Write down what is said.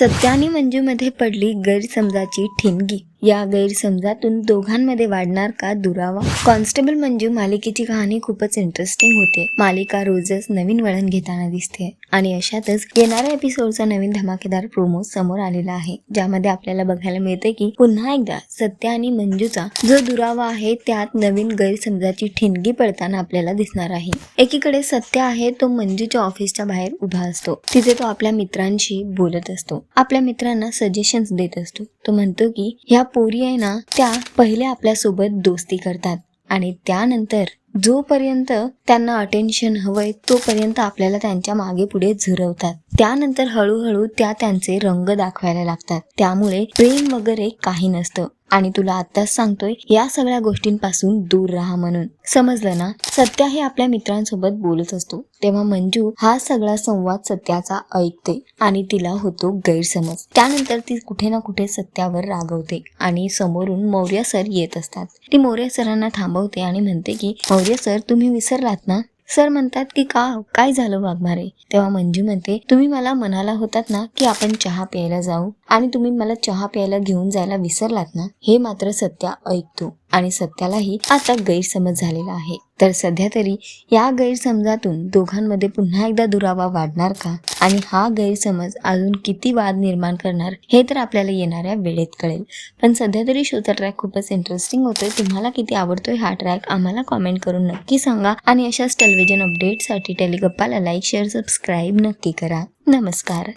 सत्याने मंजूमध्ये पडली गैरसमजाची ठिणगी. या गैरसमजातून दोघांमध्ये वाढणार का दुरावा? कॉन्स्टेबल मंजू मालिकेची कहाणी खूपच इंटरेस्टिंग होते. मालिका रोजच नवीन वळण घेताना दिसते. आणि अशातच येणाऱ्या एपिसोडचा नवीन धमाकेदार प्रोमो समोर आलेला आहे. ज्यामध्ये आपल्याला बघायला मिळते की पुन्हा एकदा सत्य आणि मंजूचा जो दुरावा आहे त्यात नवीन गैरसमजाची ठिणगी पडताना आपल्याला दिसणार आहे. एकीकडे सत्य आहे तो मंजूच्या ऑफिसच्या बाहेर उभा असतो. तिथे तो आपल्या मित्रांशी बोलत असतो. आपल्या मित्रांना सजेशन्स देत असतो. तो म्हणतो की ह्या पोरी आहे ना त्या पहिले आपल्यासोबत दोस्ती करतात. आणि त्यानंतर जोपर्यंत त्यांना अटेन्शन हवंय तोपर्यंत आपल्याला त्यांच्या मागे पुढे झुरवतात. त्यानंतर हळूहळू त्या त्यांचे रंग दाखवायला लागतात. त्यामुळे प्रेम वगैरे काही नसतं. आणि तुला आत्ताच सांगतोय या सगळ्या गोष्टींपासून दूर राहा म्हणून. समजलं ना? सत्या हे आपल्या मित्रांसोबत बोलत असतो. तेव्हा मंजू हा सगळा संवाद सत्याचा ऐकते आणि तिला होतो गैरसमज. त्यानंतर ती कुठे ना कुठे सत्यावर रागवते आणि समोरून मौर्य सर येत असतात. ती मौर्य सरांना थांबवते आणि म्हणते की मौर्य सर तुम्ही विसरलात ना? सर म्हणतात की का काय झालं वाघमारे? तेव्हा मंजू म्हणते तुम्ही मला म्हणाला होतात ना की आपण चहा प्यायला जाऊ आणि तुम्ही मला चहा प्यायला घेऊन जायला विसरलात ना? हे मात्र सत्या ऐकतो. आणि सत्यालाही आता गैरसमज झालेला आहे. तर सध्या तरी या गैरसमजातून दोघांमध्ये पुन्हा एकदा दुरावा वाढणार का? आणि हा गैरसमज अजून किती वाद निर्माण करणार हे तर आपल्याला येणाऱ्या वेळेत कळेल. पण सध्या तरी शोचा ट्रॅक खूपच इंटरेस्टिंग होतोय. तुम्हाला किती आवडतोय हा ट्रॅक आम्हाला कॉमेंट करून नक्की सांगा. आणि अशाच टेलिव्हिजन अपडेटसाठी टेलिगप्पाला लाईक शेअर सबस्क्राईब नक्की करा. नमस्कार.